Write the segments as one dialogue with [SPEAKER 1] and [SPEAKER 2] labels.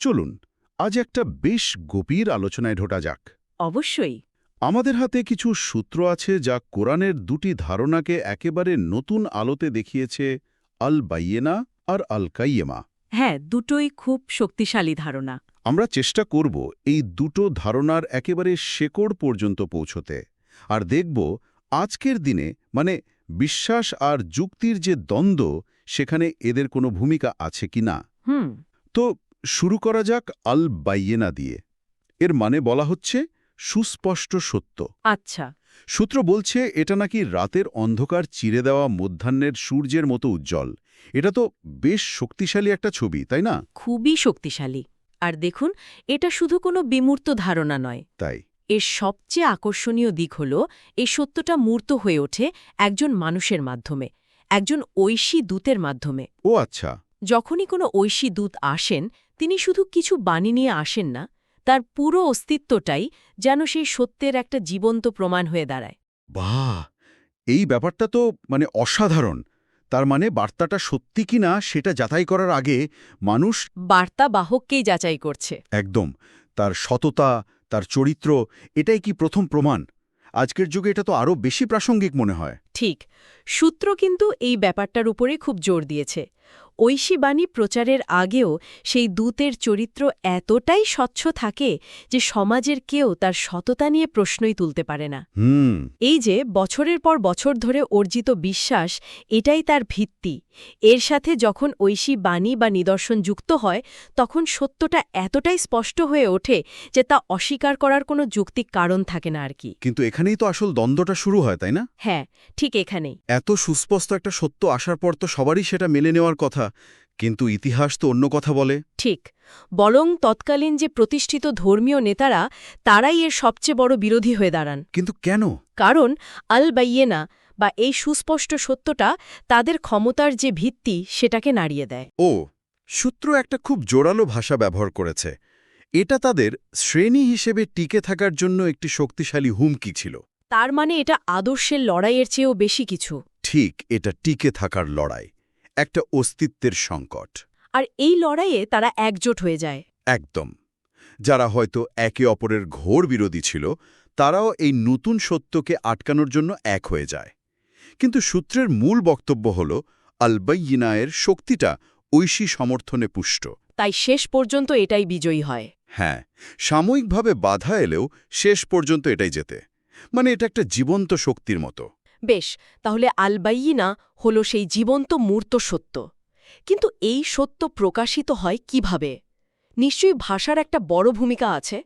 [SPEAKER 1] চলুন আজ একটা বেশ গভীর আলোচনায় ঢোটা যাক।
[SPEAKER 2] অবশ্যই।
[SPEAKER 1] আমাদের হাতে কিছু সূত্র আছে যা কোরআনের দুটি ধারণাকে একেবারে নতুন আলোতে দেখিয়েছে আল বাইয়েনা আর আল কাইয়েমা
[SPEAKER 2] হ্যাঁ দুটোই খুব শক্তিশালী ধারণা।
[SPEAKER 1] আমরা চেষ্টা করব এই দুটো ধারণার একেবারে শেকড় পর্যন্ত পৌঁছতে। আর দেখব আজকের দিনে মানে বিশ্বাস আর যুক্তির যে দ্বন্দ্ব সেখানে এদের কোনো ভূমিকা আছে কি না
[SPEAKER 2] হুম।
[SPEAKER 1] তো শুরু করা যাক আল বাইয়েনা দিয়ে। এর মানে বলা হচ্ছে সুস্পষ্ট সত্য।
[SPEAKER 2] আচ্ছা।
[SPEAKER 1] সূত্র বলছে এটা নাকি রাতের অন্ধকার চিরে দেওয়া মধ্যাহ্নের সূর্যের মতো উজ্জ্বল। এটা তো বেশ শক্তিশালী একটা ছবি তাই না?
[SPEAKER 2] খুবই শক্তিশালী। আর দেখুন এটা শুধু কোনো বিমূর্ত ধারণা নয়।
[SPEAKER 1] তাই।
[SPEAKER 2] এর সবচেয়ে আকর্ষণীয় দিক হল এই সত্যটা মূর্ত হয়ে ওঠে একজন মানুষের মাধ্যমে একজন ঐশী দূতের মাধ্যমে।
[SPEAKER 1] ও আচ্ছা।
[SPEAKER 2] যখনই কোনো ঐশী দূত আসেন তিনি শুধু কিছু বাণী নিয়ে আসেন না তার পুরো অস্তিত্বটাই যেন সেই সত্যের একটা জীবন্ত প্রমাণ হয়ে দাঁড়ায়।
[SPEAKER 1] বাহ! এই ব্যাপারটা তো মানে অসাধারণ। তার মানে বার্তাটা সত্যি কিনা সেটা যাচাই করার আগে মানুষ
[SPEAKER 2] বার্তা বাহককেই যাচাই করছে।
[SPEAKER 1] একদম। তার সততা তার চরিত্র এটাই কি প্রথম প্রমাণ? আজকের যুগে এটা তো আরও বেশি প্রাসঙ্গিক মনে হয়।
[SPEAKER 2] ঠিক। সূত্র কিন্তু এই ব্যাপারটার উপরে খুব জোর দিয়েছে। ঐশী বাণী প্রচারের আগেও সেই দূতের চরিত্র এতটাই স্বচ্ছ থাকে যে সমাজের কেউ তার সততা নিয়ে প্রশ্নই তুলতে পারে না।
[SPEAKER 1] হুম।
[SPEAKER 2] এই যে বছরের পর বছর ধরে অর্জিত বিশ্বাস এটাই তার ভিত্তি। এর সাথে যখন ঐশী বাণী বা নিদর্শন যুক্ত হয় তখন সত্যটা এতটাই স্পষ্ট হয়ে ওঠে যে তা অস্বীকার করার কোনো যুক্তিক কারণ থাকে না আর কি।
[SPEAKER 1] কিন্তু এখানেই তো আসল দ্বন্দ্বটা শুরু হয় তাই না?
[SPEAKER 2] হ্যাঁ ঠিক এখানেই।
[SPEAKER 1] এত সুস্পষ্ট একটা সত্য আসার পর তো সবারই সেটা মেনে নেওয়ার কথা কিন্তু ইতিহাস তো অন্য কথা বলে।
[SPEAKER 2] ঠিক বরং তৎকালীন যে প্রতিষ্ঠিত ধর্মীয় নেতারা তারাই এর সবচেয়ে বড় বিরোধী হয়ে দাঁড়ান।
[SPEAKER 1] কিন্তু কেন?
[SPEAKER 2] কারণ আল বাইয়েনা বা এই সুস্পষ্ট সত্যটা তাদের ক্ষমতার যে ভিত্তি সেটাকে নাড়িয়ে দেয়।
[SPEAKER 1] ও সূত্র একটা খুব জোরালো ভাষা ব্যবহার করেছে। এটা তাদের শ্রেণি হিসেবে টিকে থাকার জন্য একটি শক্তিশালী হুমকি ছিল।
[SPEAKER 2] তার মানে এটা আদর্শের লড়াইয়ের চেয়েও বেশি কিছু।
[SPEAKER 1] ঠিক এটা টিকে থাকার লড়াই একটা অস্তিত্বের সংকট।
[SPEAKER 2] আর এই লড়াইয়ে তারা একজোট হয়ে যায়।
[SPEAKER 1] একদম। যারা হয়তো একে অপরের ঘোর বিরোধী ছিল তারাও এই নতুন সত্যকে আটকানোর জন্য এক হয়ে যায়। কিন্তু সূত্রের মূল বক্তব্য হল আলবাইয়িনায়ের শক্তিটা ঐশী সমর্থনে পুষ্ট।
[SPEAKER 2] তাই শেষ পর্যন্ত এটাই বিজয়ী হয়।
[SPEAKER 1] হ্যাঁ সাময়িকভাবে বাধা এলেও শেষ পর্যন্ত এটাই যেতে মানে এটা একটা জীবন্ত শক্তির মতো।
[SPEAKER 2] বেশ তাহলে আলবাইয়িনা হল সেই জীবন্ত মূর্ত সত্য। কিন্তু এই সত্য প্রকাশিত হয় কীভাবে? নিশ্চয়ই ভাষার একটা বড় ভূমিকা আছে।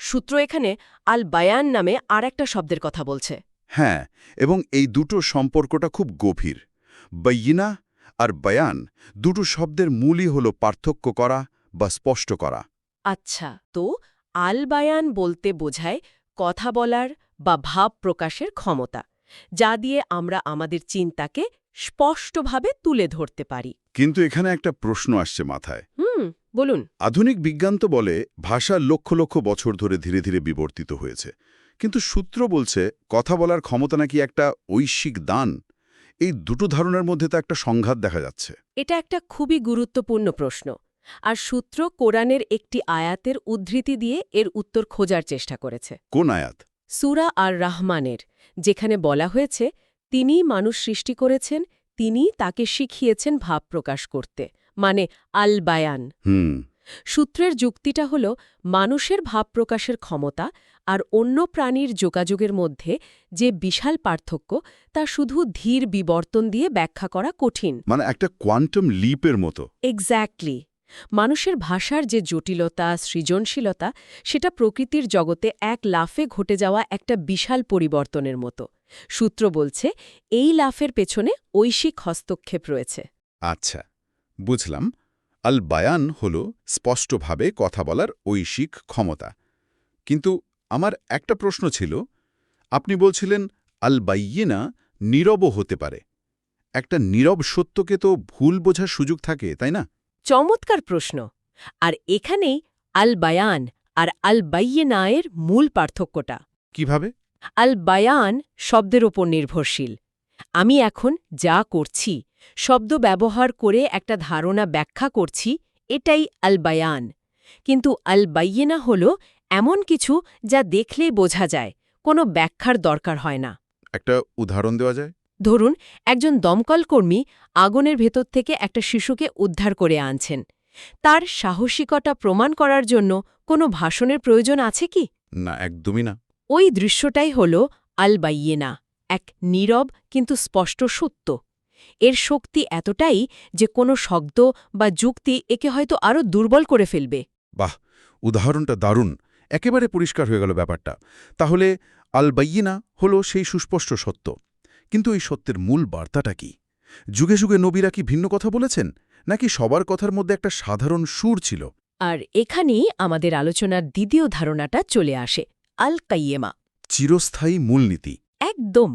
[SPEAKER 2] সূত্র এখানে আল বায়ান নামে আর একটা শব্দের কথা বলছে।
[SPEAKER 1] হ্যাঁ এবং এই দুটো সম্পর্কটা খুব গভীর। বৈয়িনা আর বয়ান দুটো শব্দের মূলই হল পার্থক্য করা বা স্পষ্ট করা।
[SPEAKER 2] আচ্ছা তো আল বায়ান বলতে বোঝায় কথা বলার বা ভাব প্রকাশের ক্ষমতা যা দিয়ে আমরা আমাদের চিন্তাকে স্পষ্টভাবে তুলে ধরতে পারি।
[SPEAKER 1] কিন্তু এখানে একটা প্রশ্ন আসছে মাথায়।
[SPEAKER 2] হুম বলুন।
[SPEAKER 1] আধুনিক বিজ্ঞান তো বলে ভাষা লক্ষ লক্ষ বছর ধরে ধীরে ধীরে বিবর্তিত হয়েছে। কিন্তু সূত্র বলছে কথা বলার ক্ষমতা নাকি একটা ঐশ্বিক দান। এই দুটো ধারণার মধ্যে তো একটা সংঘাত দেখা যাচ্ছে।
[SPEAKER 2] এটা একটা খুবই গুরুত্বপূর্ণ প্রশ্ন। আর সূত্র কোরআনের একটি আয়াতের উদ্ধৃতি দিয়ে এর উত্তর খোঁজার চেষ্টা করেছে।
[SPEAKER 1] কোন আয়াত?
[SPEAKER 2] সুরা আর রাহমানের যেখানে বলা হয়েছে তিনি মানুষ সৃষ্টি করেছেন তিনি তাকে শিখিয়েছেন ভাব প্রকাশ করতে। মানে আল বায়ান
[SPEAKER 1] হুম।
[SPEAKER 2] সূত্রের যুক্তিটা হল মানুষের ভাব প্রকাশের ক্ষমতা আর অন্য প্রাণীর যোগাযোগের মধ্যে যে বিশাল পার্থক্য তা শুধু ধীর বিবর্তন দিয়ে ব্যাখ্যা করা কঠিন।
[SPEAKER 1] মানে একটা কোয়ান্টাম লিপের মতো।
[SPEAKER 2] এক্স্যাক্টলি। মানুষের ভাষার যে জটিলতা সৃজনশীলতা সেটা প্রকৃতির জগতে এক লাফে ঘটে যাওয়া একটা বিশাল পরিবর্তনের মতো। সূত্র বলছে এই লাফের পেছনে ঐশিক হস্তক্ষেপ রয়েছে।
[SPEAKER 1] আচ্ছা বুঝলাম। আল বায়ান হল স্পষ্টভাবে কথা বলার ঐশিক ক্ষমতা। কিন্তু আমার একটা প্রশ্ন ছিল আপনি বলছিলেন আল বাইয়েনা নীরবও হতে পারে। একটা নীরব সত্যকে তো ভুল বোঝার সুযোগ থাকে তাই না?
[SPEAKER 2] চমৎকার প্রশ্ন। আর এখানেই আল বায়ান আর আল বাইয়েনায়ের মূল পার্থক্যটা।
[SPEAKER 1] কীভাবে?
[SPEAKER 2] আল বায়ান শব্দের ওপর নির্ভরশীল। আমি এখন যা করছি শব্দ ব্যবহার করে একটা ধারণা ব্যাখ্যা করছি এটাই আল বায়ান কিন্তু আল বাইয়েনা হল এমন কিছু যা দেখলেই বোঝা যায় কোনো ব্যাখ্যার দরকার হয় না।
[SPEAKER 1] একটা উদাহরণ দেওয়া যায়?
[SPEAKER 2] ধরুন একজন দমকল কর্মী আগুনের ভেতর থেকে একটা শিশুকে উদ্ধার করে আনছেন। তার সাহসিকতা প্রমাণ করার জন্য কোনো ভাষণের প্রয়োজন আছে কি?
[SPEAKER 1] না একদমই না।
[SPEAKER 2] ওই দৃশ্যটাই হল আল বাইয়েনা এক নীরব কিন্তু স্পষ্ট সত্য। এর শক্তি এতটাই যে কোনো শব্দ বা যুক্তি একে হয়তো আরও দুর্বল করে ফেলবে।
[SPEAKER 1] বাহ উদাহরণটা দারুণ। একেবারে পরিষ্কার হয়ে গেল ব্যাপারটা। তাহলে আল বাইয়িনা হল সেই সুস্পষ্ট সত্য। কিন্তু এই সত্যের মূল বার্তাটা কি? যুগে যুগে নবীরা কি ভিন্ন কথা বলেছেন? নাকি সবার কথার মধ্যে একটা সাধারণ সুর ছিল?
[SPEAKER 2] আর এখানেই আমাদের আলোচনার দ্বিতীয় ধারণাটা চলে আসে আল কাইয়েমা
[SPEAKER 1] চিরস্থায়ী মূলনীতি।
[SPEAKER 2] একদম।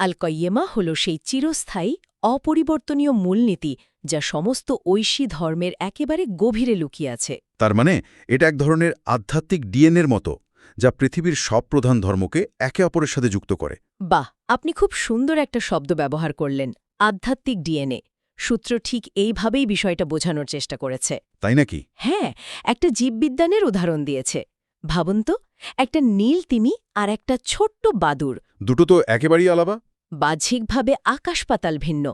[SPEAKER 2] আল কইয়েমা হল সেই চিরস্থায়ী অপরিবর্তনীয় মূলনীতি যা সমস্ত ঐশী ধর্মের একেবারে গভীরে লুকিয়ে আছে।
[SPEAKER 1] তার মানে এটা এক ধরনের আধ্যাত্মিক ডিএনএর মতো যা পৃথিবীর সব প্রধান ধর্মকে একে অপরের সাথে যুক্ত করে।
[SPEAKER 2] বাহ আপনি খুব সুন্দর একটা শব্দ ব্যবহার করলেন আধ্যাত্মিক ডিএনএ। সূত্র ঠিক এইভাবেই বিষয়টা বোঝানোর চেষ্টা করেছে।
[SPEAKER 1] তাই নাকি?
[SPEAKER 2] হ্যাঁ একটা জীববিজ্ঞানের উদাহরণ দিয়েছে। ভাবুন তো একটা নীল তিমি আর একটা ছোট্ট বাদুর
[SPEAKER 1] দুটো তো একেবারেই আলাদা।
[SPEAKER 2] বাহ্যিকভাবে আকাশপাতাল ভিন্ন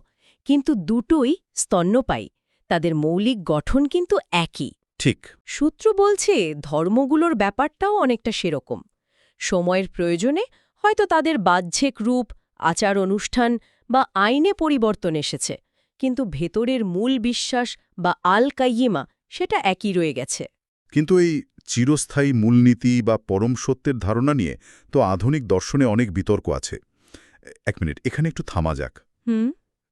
[SPEAKER 2] কিন্তু দুটোই স্তন্যপায়ী। তাদের মৌলিক গঠন কিন্তু একই।
[SPEAKER 1] ঠিক।
[SPEAKER 2] সূত্র বলছে ধর্মগুলোর ব্যাপারটাও অনেকটা সেরকম। সময়ের প্রয়োজনে হয়তো তাদের বাহ্যিক রূপ আচার অনুষ্ঠান বা আইনে পরিবর্তন এসেছে কিন্তু ভেতরের মূল বিশ্বাস বা আল কাইয়িমা সেটা একই রয়ে গেছে।
[SPEAKER 1] কিন্তু এই চিরস্থায়ী মূলনীতি বা পরম সত্যের ধারণা নিয়ে তো আধুনিক দর্শনে অনেক বিতর্ক আছে। এক মিনিট এখানে একটু থামা যাক।
[SPEAKER 2] হুম।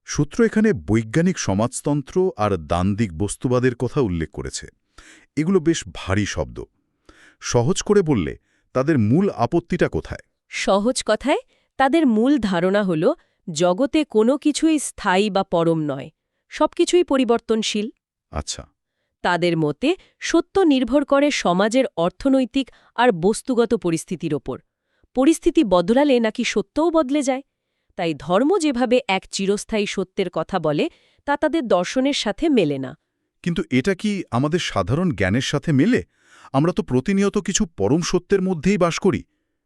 [SPEAKER 1] সূত্র এখানে বৈজ্ঞানিক সমাজতন্ত্র আর দান্দিক বস্তুবাদের কথা উল্লেখ করেছে। এগুলো বেশ ভারী শব্দ। সহজ করে বললে তাদের মূল আপত্তিটা কোথায়?
[SPEAKER 2] সহজ কথায় তাদের মূল ধারণা হল জগতে কোনো কিছুই স্থায়ী বা পরম নয়। সবকিছুই পরিবর্তনশীল।
[SPEAKER 1] আচ্ছা।
[SPEAKER 2] তাদের মতে সত্য নির্ভর করে সমাজের অর্থনৈতিক আর বস্তুগত পরিস্থিতির ওপর। পরিস্থিতি বদলালে নাকি সত্যও বদলে যায়? তাই ধর্ম যেভাবে এক চিরস্থায়ী সত্যের কথা বলে তা তাদের দর্শনের সাথে মেলে না।
[SPEAKER 1] কিন্তু এটা কি আমাদের সাধারণ জ্ঞানের সাথে মেলে? আমরা তো প্রতিনিয়ত কিছু পরম সত্যের মধ্যেই বাস করি।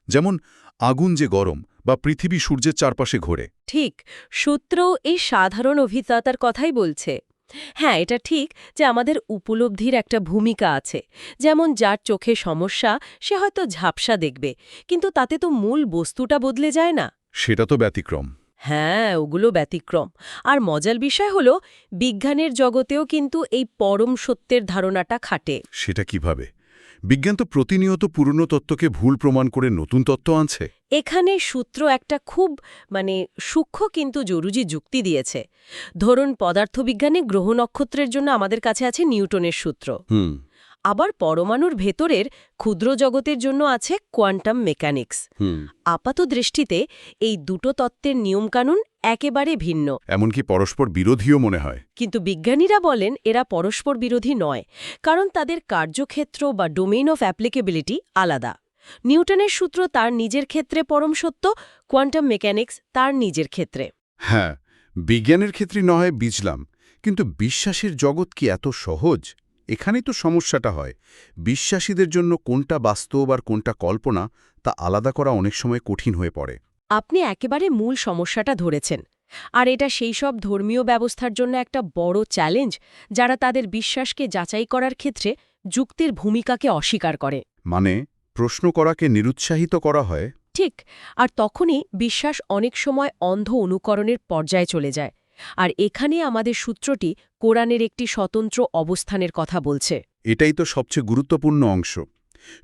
[SPEAKER 1] যেমন আগুন যে গরম বা পৃথিবী সূর্যের চারপাশে ঘোরে।
[SPEAKER 2] ঠিক সূত্র এই সাধারণ অভিজ্ঞতার কথাই বলছে। হ্যাঁ এটা ঠিক যে আমাদের উপলব্ধির একটা ভূমিকা আছে। যেমন যার চোখে সমস্যা সে হয়তো ঝাপসা দেখবে কিন্তু তাতে তো মূল বস্তুটা বদলে যায় না।
[SPEAKER 1] সেটা তো ব্যতিক্রম।
[SPEAKER 2] হ্যাঁ ওগুলো ব্যতিক্রম। আর মজার বিষয় হলো বিজ্ঞানের জগতেও কিন্তু এই পরম সত্যের ধারণাটা খাটে।
[SPEAKER 1] সেটা কীভাবে? বিজ্ঞান তো প্রতিনিয়ত পুরনো তত্ত্বকে ভুল প্রমাণ করে নতুন তত্ত্ব আনছে।
[SPEAKER 2] এখানে সূত্র একটা খুব মানে সূক্ষ্ম কিন্তু জরুরি যুক্তি দিয়েছে। ধরুন পদার্থবিজ্ঞানে গ্রহ নক্ষত্রের জন্য আমাদের কাছে আছে নিউটনের সূত্র।
[SPEAKER 1] হুম।
[SPEAKER 2] আবার পরমাণুর ভেতরের ক্ষুদ্র জগতের জন্য আছে কোয়ান্টাম মেকানিক্স।
[SPEAKER 1] হুম।
[SPEAKER 2] আপাত দৃষ্টিতে এই দুটো তত্ত্বের নিয়মকানুন একেবারে ভিন্ন।
[SPEAKER 1] এমনকি পরস্পর বিরোধীও মনে হয়।
[SPEAKER 2] কিন্তু বিজ্ঞানীরা বলেন এরা পরস্পর বিরোধী নয় কারণ তাদের কার্যক্ষেত্র বা ডোমেইন অফ অ্যাপ্লিকেবিলিটি আলাদা। নিউটনের সূত্র তার নিজের ক্ষেত্রে পরম সত্য কোয়ান্টাম মেকানিক্স তার নিজের ক্ষেত্রে।
[SPEAKER 1] হ্যাঁ বিজ্ঞানের ক্ষেত্রে নয় বুঝলাম। কিন্তু বিশ্বাসের জগৎ কি এত সহজ? এখানেই তো সমস্যাটা হয়। বিশ্বাসীদের জন্য কোনটা বাস্তব আর কোনটা কল্পনা তা আলাদা করা অনেক সময় কঠিন হয়ে পড়ে।
[SPEAKER 2] আপনি একেবারে মূল সমস্যাটা ধরেছেন। আর এটা সেই সব ধর্মীয় ব্যবস্থার জন্য একটা বড় চ্যালেঞ্জ যারা তাদের বিশ্বাসকে যাচাই করার ক্ষেত্রে যুক্তির ভূমিকাকে অস্বীকার করে।
[SPEAKER 1] মানে প্রশ্ন করাকে নিরুৎসাহিত করা হয়?
[SPEAKER 2] ঠিক আর তখনই বিশ্বাস অনেক সময় অন্ধ অনুকরণের পর্যায়ে চলে যায়। আর এখানে আমাদের সূত্রটি কোরআনের একটি স্বতন্ত্র অবস্থানের কথা বলছে।
[SPEAKER 1] এটাই তো সবচেয়ে গুরুত্বপূর্ণ অংশ।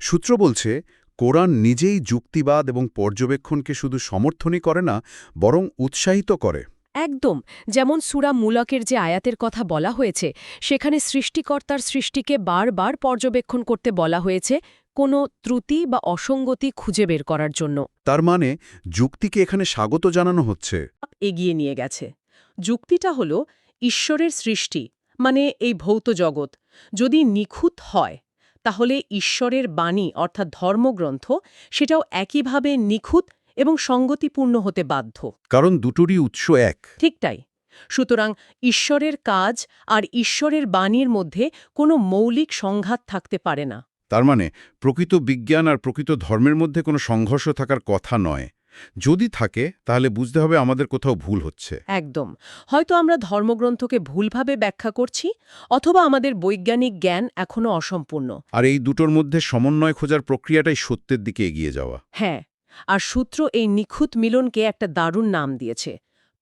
[SPEAKER 1] সূত্র বলছে কোরআন নিজেই যুক্তিবাদ এবং পর্যবেক্ষণকে শুধু সমর্থনই করে না বরং উৎসাহিত করে।
[SPEAKER 2] একদম যেমন সুরা মূলকের যে আয়াতের কথা বলা হয়েছে সেখানে সৃষ্টিকর্তার সৃষ্টিকে বারবার পর্যবেক্ষণ করতে বলা হয়েছে কোনো ত্রুটি বা অসঙ্গতি খুঁজে বের করার জন্য।
[SPEAKER 1] তার মানে যুক্তিকে এখানে স্বাগত জানানো হচ্ছে।
[SPEAKER 2] এগিয়ে নিয়ে গেছে। যুক্তিটা হল ঈশ্বরের সৃষ্টি মানে এই ভৌত জগৎ। যদি নিখুঁত হয় তাহলে ঈশ্বরের বাণী অর্থাৎ ধর্মগ্রন্থ সেটাও একইভাবে নিখুঁত এবং সঙ্গতিপূর্ণ হতে বাধ্য।
[SPEAKER 1] কারণ দুটোরই উৎস এক।
[SPEAKER 2] ঠিক তাই। সুতরাং ঈশ্বরের কাজ আর ঈশ্বরের বাণীর মধ্যে কোনো মৌলিক সংঘাত থাকতে পারে না।
[SPEAKER 1] তার মানে প্রকৃত বিজ্ঞান আর প্রকৃত ধর্মের মধ্যে কোনো সংঘর্ষ থাকার কথা নয়। যদি থাকে তাহলে বুঝতে হবে আমাদের কোথাও ভুল হচ্ছে।
[SPEAKER 2] একদম। হয়তো আমরা ধর্মগ্রন্থকে ভুলভাবে ব্যাখ্যা করছি অথবা আমাদের বৈজ্ঞানিক জ্ঞান এখনও অসম্পূর্ণ।
[SPEAKER 1] আর এই দুটোর মধ্যে সমন্বয় খোঁজার প্রক্রিয়াটাই সত্যের দিকে এগিয়ে যাওয়া।
[SPEAKER 2] হ্যাঁ আর সূত্র এই নিখুঁত মিলনকে একটা দারুণ নাম দিয়েছে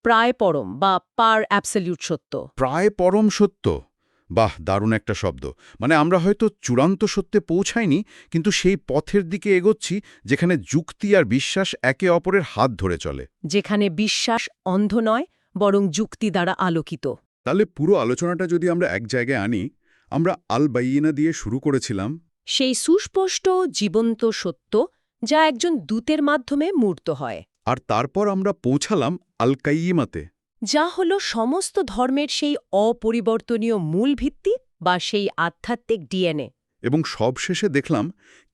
[SPEAKER 2] প্রায় পরম বা পার অ্যাবসলিউট সত্য।
[SPEAKER 1] প্রায় পরম সত্য? বাহ দারুণ একটা শব্দ। মানে আমরা হয়তো চূড়ান্ত সত্যে পৌঁছাইনি কিন্তু সেই পথের দিকে এগোচ্ছি যেখানে যুক্তি আর বিশ্বাস একে অপরের হাত ধরে চলে।
[SPEAKER 2] যেখানে বিশ্বাস অন্ধ নয় বরং যুক্তি দ্বারা আলোকিত।
[SPEAKER 1] তাহলে পুরো আলোচনাটা যদি আমরা এক জায়গায় আনি আমরা আল বাইয়িনা দিয়ে শুরু করেছিলাম।
[SPEAKER 2] সেই সুস্পষ্ট জীবন্ত সত্য যা একজন দূতের মাধ্যমে মূর্ত হয়।
[SPEAKER 1] আর তারপর আমরা পৌঁছালাম আল কাইয়িমাতে
[SPEAKER 2] যা হল সমস্ত ধর্মের সেই অপরিবর্তনীয় মূল ভিত্তি বা সেই আধ্যাত্মিক ডিএনএ।
[SPEAKER 1] এবং সবশেষে দেখলাম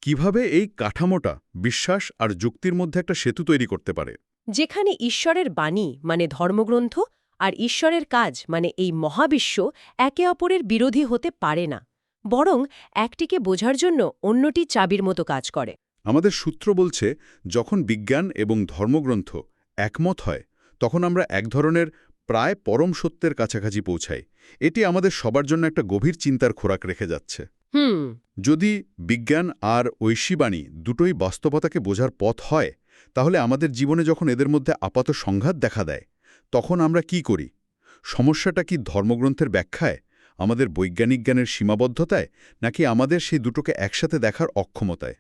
[SPEAKER 1] কীভাবে এই কাঠামোটা বিশ্বাস আর যুক্তির মধ্যে একটা সেতু তৈরি করতে পারে।
[SPEAKER 2] যেখানে ঈশ্বরের বাণী মানে ধর্মগ্রন্থ আর ঈশ্বরের কাজ মানে এই মহাবিশ্ব একে অপরের বিরোধী হতে পারে না বরং একটিকে বোঝার জন্য অন্যটি চাবির মতো কাজ করে।
[SPEAKER 1] আমাদের সূত্র বলছে যখন বিজ্ঞান এবং ধর্মগ্রন্থ একমত হয় তখন আমরা এক ধরনের প্রায় পরম সত্যের কাছাকাছি পৌঁছাই। এটি আমাদের সবার জন্য একটা গভীর চিন্তার খোরাক রেখে যাচ্ছে। যদি বিজ্ঞান আর ঐশীবাণী দুটোই বাস্তবতাকে বোঝার পথ হয় তাহলে আমাদের জীবনে যখন এদের মধ্যে আপাত সংঘাত দেখা দেয় তখন আমরা কি করি? সমস্যাটা কি ধর্মগ্রন্থের ব্যাখ্যায় আমাদের বৈজ্ঞানিক জ্ঞানের সীমাবদ্ধতায় নাকি আমাদের সেই দুটোকে একসাথে দেখার অক্ষমতায়?